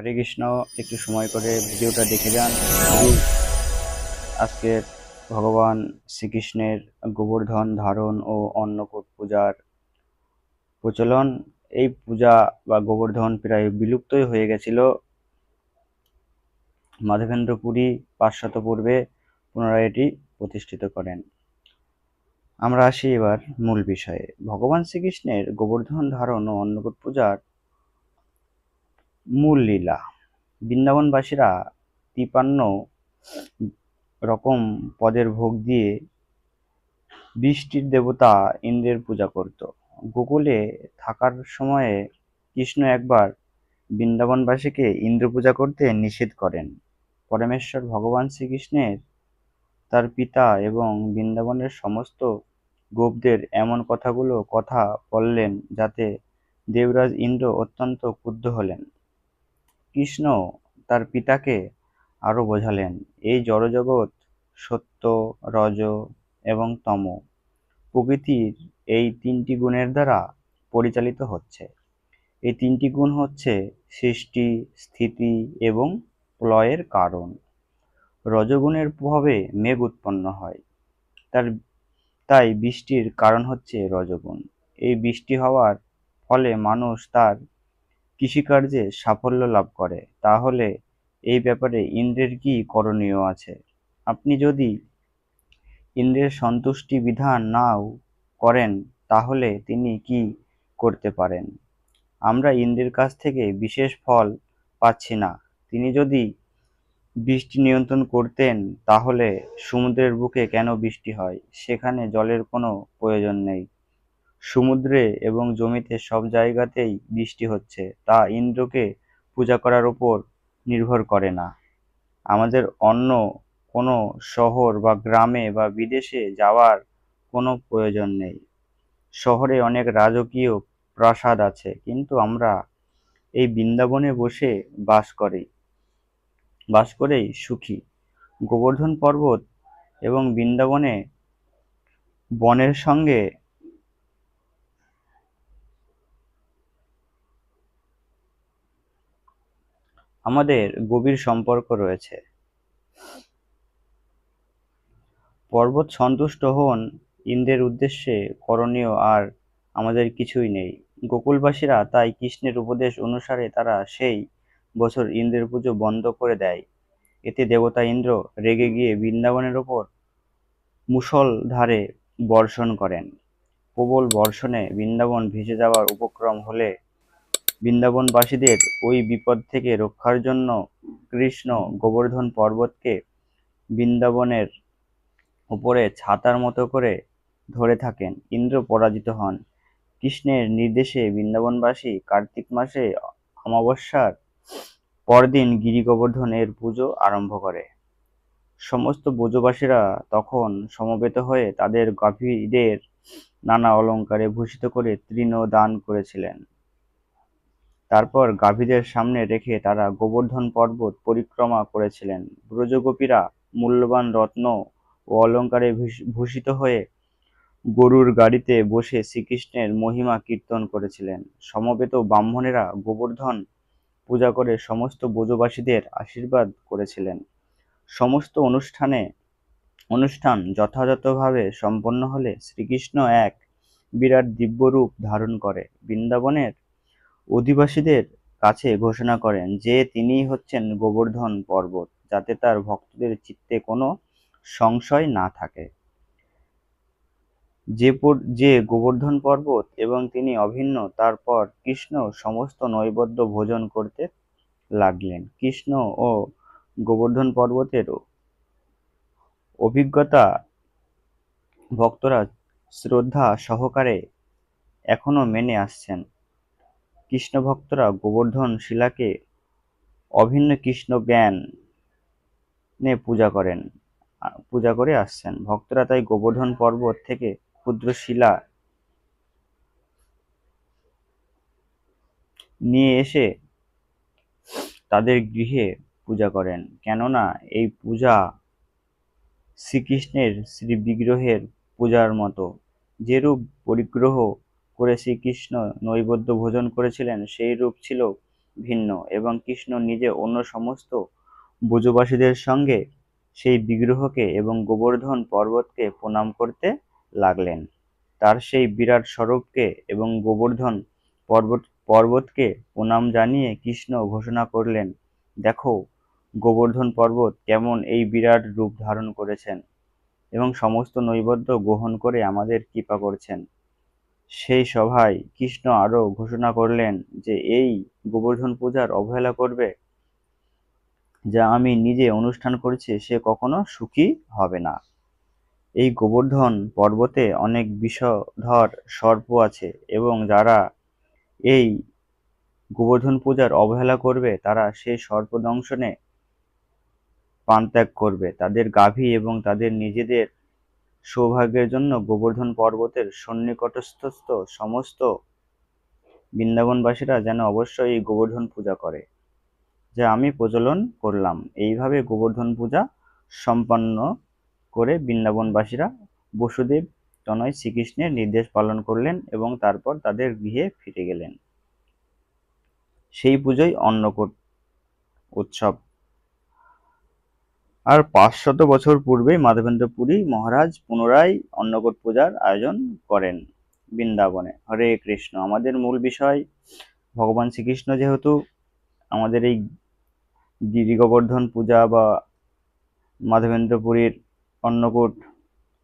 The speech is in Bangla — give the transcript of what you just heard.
হরে কৃষ্ণ, একটু সময় করে ভিডিওটা দেখে যান। আজকে ভগবান শ্রীকৃষ্ণের গোবর্ধন ধারণ ও অন্নকূট পূজার প্রচলন, এই পূজা বা গোবর্ধন প্রায় বিলুপ্তই হয়ে গেছিল। মাধবেন্দ্র পুরী পাঁচশত পূর্বে পুনরায় এটি প্রতিষ্ঠিত করেন। আমরা আসি এবার মূল বিষয়ে। ভগবান শ্রীকৃষ্ণের গোবর্ধন ধারণ ও অন্নকূট পূজার মূল লীলা। বৃন্দাবনবাসীরা তিপান্ন রকম পদের ভোগ দিয়ে বৃষ্টির দেবতা ইন্দ্রের পূজা করত। গোকুলে থাকার সময়ে কৃষ্ণ একবার বৃন্দাবনবাসীকে ইন্দ্র পূজা করতে নিষেধ করেন। পরমেশ্বর ভগবান শ্রীকৃষ্ণের তার পিতা এবং বৃন্দাবনের সমস্ত গোপদের এমন কথাগুলো কথা বললেন যাতে দেবরাজ ইন্দ্র অত্যন্ত ক্রুদ্ধ হলেন। কৃষ্ণ তার পিতাকে আরও বোঝালেন, এই জড়জগৎ সত্য, রজ এবং তম প্রকৃতির এই তিনটি গুণের দ্বারা পরিচালিত হচ্ছে। এই তিনটি গুণ হচ্ছে সৃষ্টি, স্থিতি এবং প্রলয়ের কারণ। রজগুণের প্রভাবে মেঘ উৎপন্ন হয়। তার, তাই বৃষ্টির কারণ হচ্ছে রজগুণ। এই বৃষ্টি হওয়ার ফলে মানুষ তার কৃষিকার্যে সাফল্য লাভ করে, তাহলে এই ব্যাপারে ইন্দ্রের কি করণীয় আছে? আপনি যদি ইন্দ্রের সন্তুষ্টি বিধান নাও করেন, তাহলে তিনি কি করতে পারেন? আমরা ইন্দ্রের কাছ থেকে বিশেষ ফল পাচ্ছি না। তিনি যদি বৃষ্টি নিয়ন্ত্রণ করতেন, তাহলে সমুদ্রের বুকে কেন বৃষ্টি হয়? সেখানে জলের কোনো প্রয়োজন নেই। সমুদ্রে এবং জমিতে সব জায়গাতেই বৃষ্টি হচ্ছে, তা ইন্দ্রকে পূজা করার উপর নির্ভর করে না। আমাদের অন্য কোনো শহর বা গ্রামে বা বিদেশে যাওয়ার কোনো প্রয়োজন নেই। শহরে অনেক রাজকীয় প্রাসাদ আছে, কিন্তু আমরা এই বৃন্দাবনে বসে বাস করি, বাস করেই সুখী। গোবর্ধন পর্বত এবং বৃন্দাবনে বনের সঙ্গে আমাদের গভীর সম্পর্ক রয়েছে। পর্বত সন্তুষ্ট হন ইন্দ্রের উদ্দেশ্যে করণীয় আর আমাদের কিছুই নেই। গোকুলবাসীরা তাই কৃষ্ণের উপদেশ অনুসারে তারা সেই বছর ইন্দ্রের পুজো বন্ধ করে দেয়। এতে দেবতা ইন্দ্র রেগে গিয়ে বৃন্দাবনের ওপর মুসল ধারে বর্ষণ করেন। প্রবল বর্ষণে বৃন্দাবন ভেসে যাওয়ার উপক্রম হলে বৃন্দাবনবাসীদের ওই বিপদ থেকে রক্ষার জন্য কৃষ্ণ গোবর্ধন পর্বতকে বৃন্দাবনের উপরে ছাতার মতো করে ধরে থাকেন। ইন্দ্র পরাজিত হন। কৃষ্ণের নির্দেশে বৃন্দাবনবাসী কার্তিক মাসে অমাবস্যার পরদিন গিরি গোবর্ধনের পুজো আরম্ভ করে। সমস্ত ব্রজবাসীরা তখন সমবেত হয়ে তাদের গাভীদের নানা অলঙ্কারে ভূষিত করে তৃণ দান করেছিলেন। তারপর গাভীদের সামনে রেখে তারা গোবর্ধন পর্বত পরিক্রমা করেছিলেন। ব্রজগোপীরা মূল্যবান রত্ন ও অলঙ্কারে ভূষ- ভূষিত হয়ে গরুর গাড়িতে বসে শ্রীকৃষ্ণের মহিমা কীর্তন করেছিলেন। সমবেত ব্রাহ্মণেরা গোবর্ধন পূজা করে সমস্ত ব্রজবাসীদের আশীর্বাদ করেছিলেন। সমস্ত অনুষ্ঠানে, অনুষ্ঠান যথাযথভাবে সম্পন্ন হলে শ্রীকৃষ্ণ এক বিরাট দিব্যরূপ ধারণ করে। বৃন্দাবনের অধিবাসীদের কাছে ঘোষণা করেন যে তিনিই হচ্ছেন গোবর্ধন পর্বত, যাতে তার ভক্তদের চিত্তে কোনো সংশয় না থাকে। যে যে গোবর্ধন পর্বত এবং তিনি অভিন্ন, তারপর কৃষ্ণ সমস্ত নৈবদ্য ভোজন করতে লাগলেন। কৃষ্ণ ও গোবর্ধন পর্বতের অভিজ্ঞতা ভক্তরা শ্রদ্ধা সহকারে এখনও মেনে আসছেন। কৃষ্ণ ভক্তরা গোবর্ধন শিলাকে অভিন্ন কৃষ্ণ জ্ঞান নে পূজা করেন পূজা করে আসছেন। ভক্তরা তাই গোবর্ধন পর্বত থেকে ক্ষুদ্র শিলা নিয়ে এসে তাদের গৃহে পূজা করেন। কেননা এই পূজা শ্রীকৃষ্ণের শ্রী বিগ্রহের পূজার মতো। যেরূপ পরিগ্রহ করে শ্রীকৃষ্ণ নৈবদ্য ভোজন করেছিলেন, সেই রূপ ছিল ভিন্ন এবং কৃষ্ণ নিজে অন্য সমস্ত ব্রজবাসীদের সঙ্গে সেই বিগ্রহকে এবং গোবর্ধন পর্বতকে প্রণাম করতে লাগলেন। তার সেই বিরাট স্বরূপকে এবং গোবর্ধন পর্বত, পর্বতকে প্রণাম জানিয়ে কৃষ্ণ ঘোষণা করলেন, দেখো, গোবর্ধন পর্বত কেমন এই বিরাট রূপ ধারণ করেছেন এবং সমস্ত নৈবদ্য গ্রহণ করে আমাদের কৃপা করছেন। সেই সভায় কৃষ্ণ আরও ঘোষণা করলেন যে এই গোবর্ধন পূজার অবহেলা করবে। যা আমি নিজে অনুষ্ঠান করেছি, সে কখনো সুখী হবে না। এই গোবর্ধন পর্বতে অনেক বিষধর সর্প আছে এবং যারা এই গোবর্ধন পূজার অবহেলা করবে, তারা সেই সর্প দংশনে প্রাণত্যাগ করবে। তাদের গাভী এবং তাদের নিজেদের সৌভাগ্যের জন্য গোবর্ধন পর্বতের সন্নিকটস্থস্থ সমস্ত বৃন্দাবনবাসীরা যেন অবশ্যই এই গোবর্ধন পূজা করে, যা আমি প্রচলন করলাম। এইভাবে গোবর্ধন পূজা সম্পন্ন করে বৃন্দাবনবাসীরা বসুদেব তনয় শ্রীকৃষ্ণের নির্দেশ পালন করলেন এবং তারপর তাদের গৃহে ফিরে গেলেন। সেই পুজোই অন্নকূট উৎসব। আর পাঁচশত বছর পূর্বেই মাধবেন্দ্র পুরী মহারাজ পুনরায় অন্নকূট পূজার আয়োজন করেন বৃন্দাবনে। হরে কৃষ্ণ। আমাদের মূল বিষয়, ভগবান শ্রীকৃষ্ণ যেহেতু আমাদের এই গিরিগোবর্ধন পূজা বা মাধবেন্দ্র পুরীর অন্নকূট